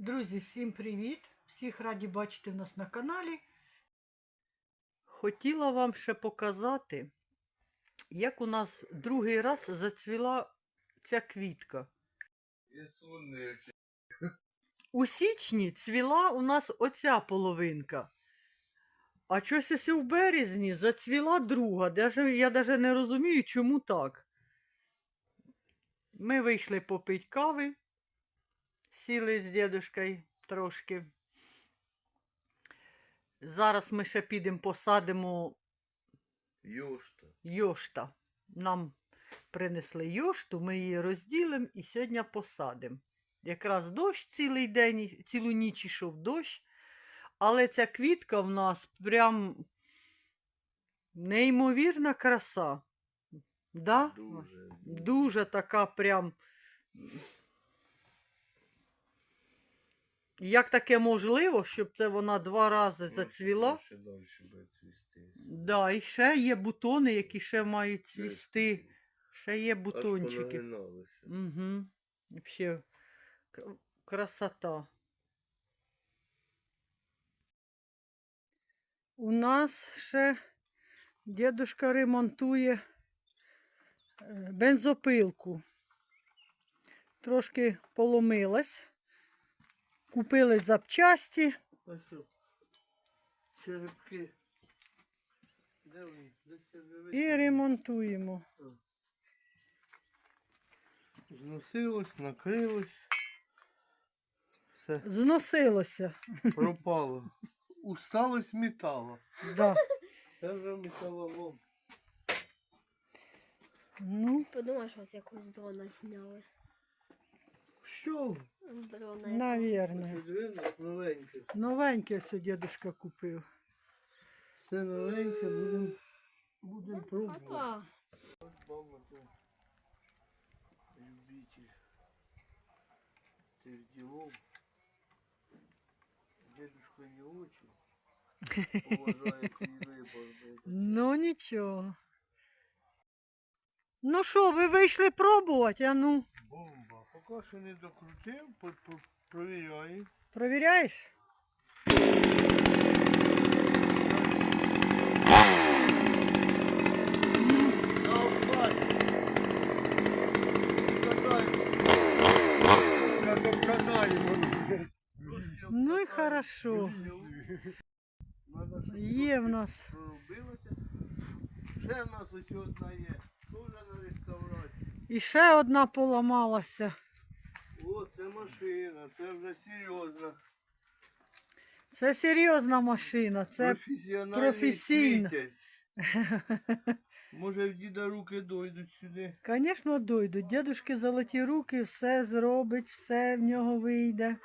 Друзі, всім привіт! Всіх раді бачити в нас на каналі. Хотіла вам ще показати, як у нас другий раз зацвіла ця квітка. У січні цвіла у нас оця половинка. А щось ось у березні зацвіла друга. Я навіть не розумію, чому так. Ми вийшли попити кави, сіли з дідушкою трошки. Зараз ми ще підемо посадимо Юшта. йошта. Нам принесли йошту, ми її розділимо і сьогодні посадимо. Якраз дощ цілий день, цілу ніч ішов дощ. Але ця квітка в нас прям неймовірна краса. Да? Дуже. Дуже така прям. Як таке можливо, щоб це вона два рази зацвіла? Ще далі буде цвісти. Да, і ще є бутони, які ще мають цвісти. Ще є бутончики. Угу. Вообще красота. У нас ще дедушка ремонтує е, бензопилку. Трошки поломилась. Купили запчасті. А що? Черепки. Де вони? Де це І ремонтуємо. Зносилось, накрилось. Все Зносилося. пропало. Усталость металу. Да. Це вже металолом. Ну, Подумай, що з якогось дрона зняли. Що? З дрона. навірно. Це древне, новеньке. Новеньке все дедушка купив. Все новеньке, будемо будем пробувати. Папа, От мама це любитель цих ділов. Дедушка не очень уважає твій вибор. Ну нічого. Ну що, ви вийшли пробувати? А ну, Бомба. Поки що не докрутив, по- по- провіряю. провіряєш? Ну і хорошо. Є в нас. Ще в нас ось одна є. Тоже на реставрації. І ще одна поламалася. О, це машина, це вже серйозно. Це серйозна машина. Це світязь. Може в діда руки дойдуть сюди. Звісно, дойдуть. Дідушки золоті руки, все зробить, все в нього вийде.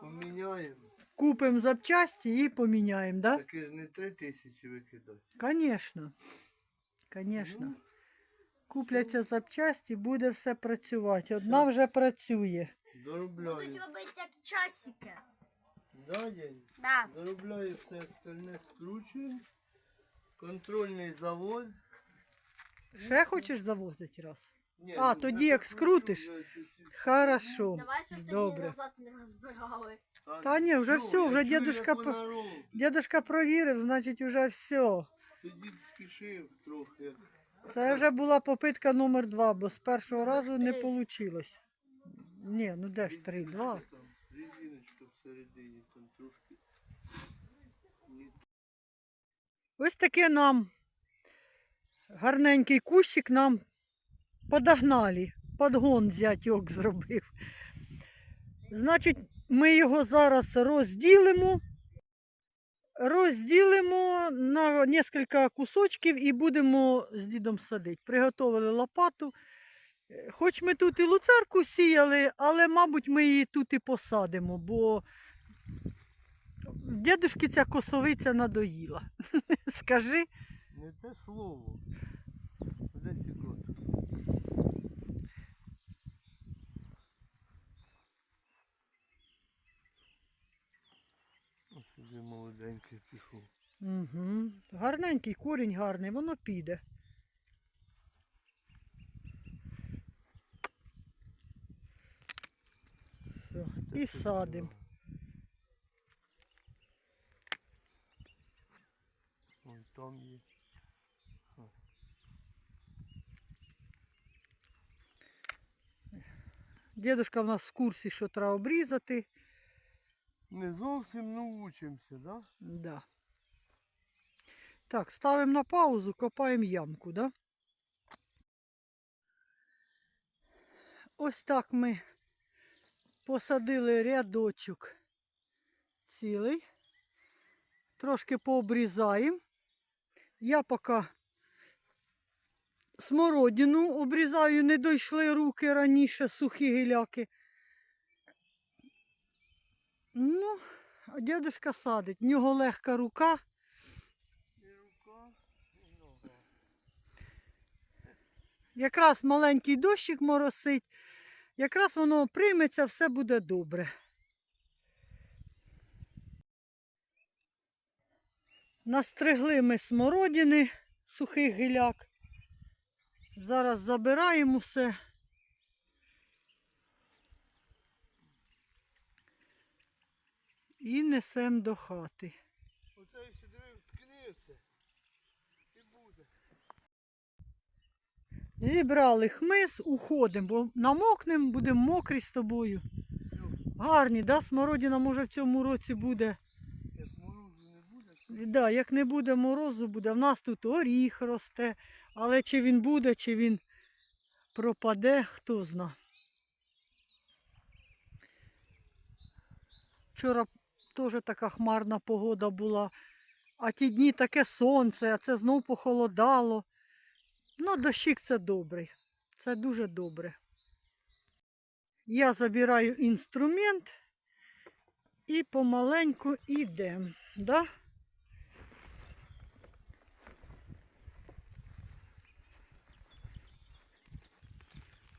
Поміняємо. Купимо запчасті і поміняємо, так? Да? Таке ж не три тисячі викидати. Конечно. Конечно. Ну. Купляться запчасті, буде все працювати. Одна вже працює. Доробляю. будуть робити як часики. Да, дядь? Да. Доробляю все остальне скручуємо. Контрольний завод. Ще хочеш завозити раз? Ні, А, ну, тоді я як покручу скрутиш. вже чуть-чуть. Хорошо. Давай, щоб тоді Добре. назад не розбирали. Та ні, вже всьо, все, я вже чую, дідушка як по- вона робить. Дідушка провірив, значить вже все. Тоді спішив трохи. Це вже була попитка номер два, бо з першого разу не вийшло. Ні, ну де ж три, два. Там резиночка всередині, там трошки. Ось таке нам гарненький кущик нам подогнали. Подгон зятьок зробив. Значить, ми його зараз розділимо. Розділимо на кілька кусочків і будемо з дідом садити. Приготовили лопату. Е, Хоч ми тут і луцерку сіяли, але, мабуть, ми її тут і посадимо, бо дідушки ця косовиця надоїла. Скажи. Не те слово. Де секунд. Сюди молоденький пішов. Угу. Гарненький корінь гарний, воно піде. Все. І садимо. Ой, там є. Дідушка в нас в курсі, що треба обрізати. Не зовсім научимося, да? Да. Так, ставимо на паузу, копаємо ямку, да? Ось так ми посадили рядочок цілий. Трошки пообрізаємо. Я поки смородину обрізаю, не дійшли руки раніше, сухі гіляки. Ну, дядюшка садить. В нього легка рука. І рука, і нога. Якраз маленький дощик моросить. Якраз воно прийметься, все буде добре. Настригли ми смородини, сухих гіляк. Зараз забираємо все. І несемо до хати. Оце і сюди вткнеться. І буде. Зібрали хмиз, уходимо, бо намокнемо, будемо мокрі з тобою. Гарні, да? Смородина може в цьому році буде. Як морозу не буде, Да, як не буде морозу, буде. В нас тут оріх росте, але чи він буде, чи він пропаде, хто зна. Вчора теж така хмарна погода була, а ті дні таке сонце, а це знов похолодало. Ну, дощик це добрий. Це дуже добре. Я забираю інструмент і помаленьку йдемо. Да?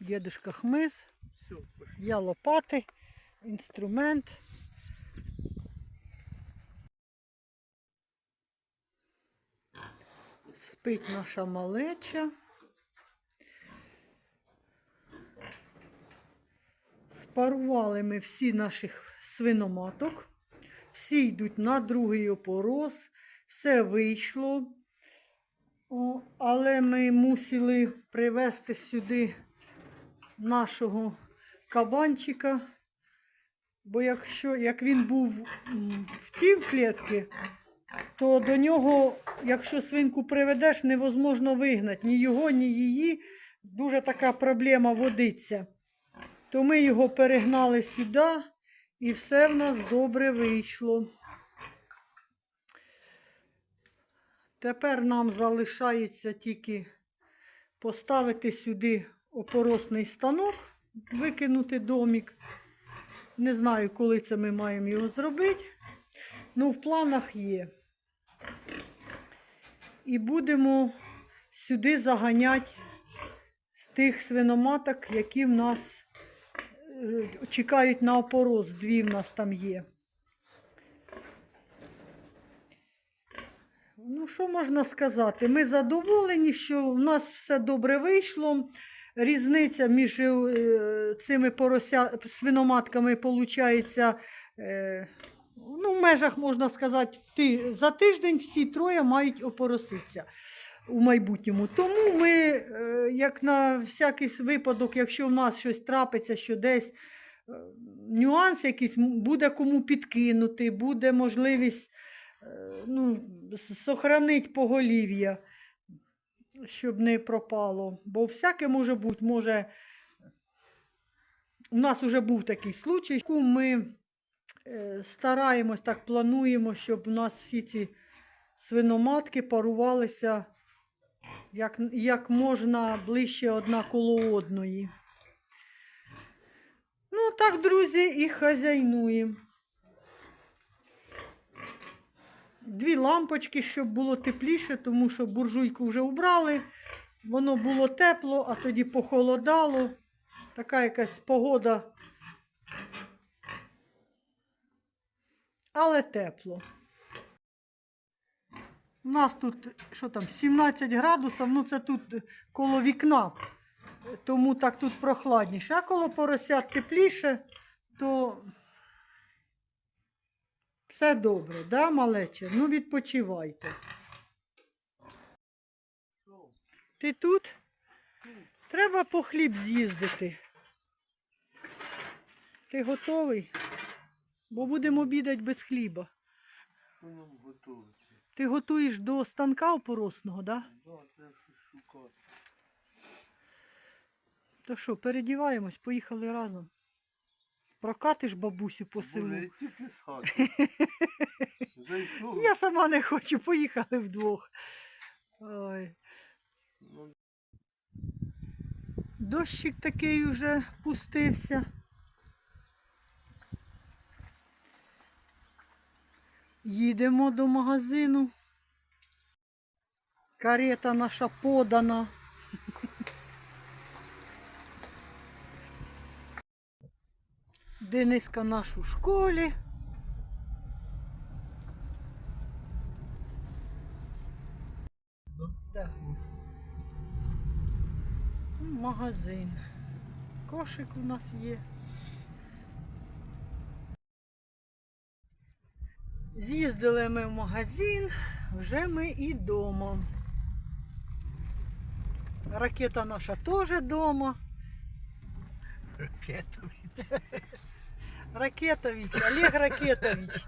Дедушка хмиз, я лопати, інструмент. Спить наша малеча. Спарували ми всі наших свиноматок. Всі йдуть на другий опороз. Все вийшло. О, але ми мусили привезти сюди нашого кабанчика. Бо якщо як він був в тій клітці, то до нього, якщо свинку приведеш, невозможно вигнати ні його, ні її. Дуже така проблема водиться. То ми його перегнали сюди, і все в нас добре вийшло. Тепер нам залишається тільки поставити сюди опоросний станок, викинути домик. Не знаю, коли це ми маємо його зробити. Ну, в планах є. І будемо сюди заганяти з тих свиноматок, які в нас е, чекають на опороз. Дві в нас там є. Ну, що можна сказати? Ми задоволені, що в нас все добре вийшло. Різниця між е, цими порося... свиноматками виходить, ну, в межах, можна сказати, ти... за тиждень всі троє мають опороситися у майбутньому. Тому ми, е, як на всякий випадок, якщо в нас щось трапиться, що десь е, нюанс якийсь, буде кому підкинути, буде можливість е, ну, сохранити поголів'я, щоб не пропало. Бо всяке може бути, може. У нас вже був такий случай, ми стараємось так плануємо, щоб у нас всі ці свиноматки парувалися як, як можна ближче одна коло одної. Ну, так, друзі, і хазяйнуємо. Дві лампочки, щоб було тепліше, тому що буржуйку вже убрали. Воно було тепло, а тоді похолодало. Така якась погода. Але тепло. У нас тут що там, 17 градусів, ну це тут коло вікна, тому так тут прохладніше. А коло поросят тепліше, то все добре, да, малече? Ну, відпочивайте. Ти тут? Треба по хліб з'їздити. Ти готовий? Бо будемо обідати без хліба. Готується? Ти готуєш до станка опоросного, да? Да, треба щось шукати. То що, передіваємось, поїхали разом. Прокатиш бабусю по селу. Боже, я тільки з хати. Зайшов. Я сама не хочу, поїхали вдвох. Ой. Ну, Дощик такий уже пустився. Їдемо до магазину. Карета наша подана. Дениска наш у школі. Да. Магазин. Кошик у нас є. З'їздили ми в магазин, вже ми і вдома. Ракета наша теж вдома. Ракетович. Ракетович, Олег Ракетович.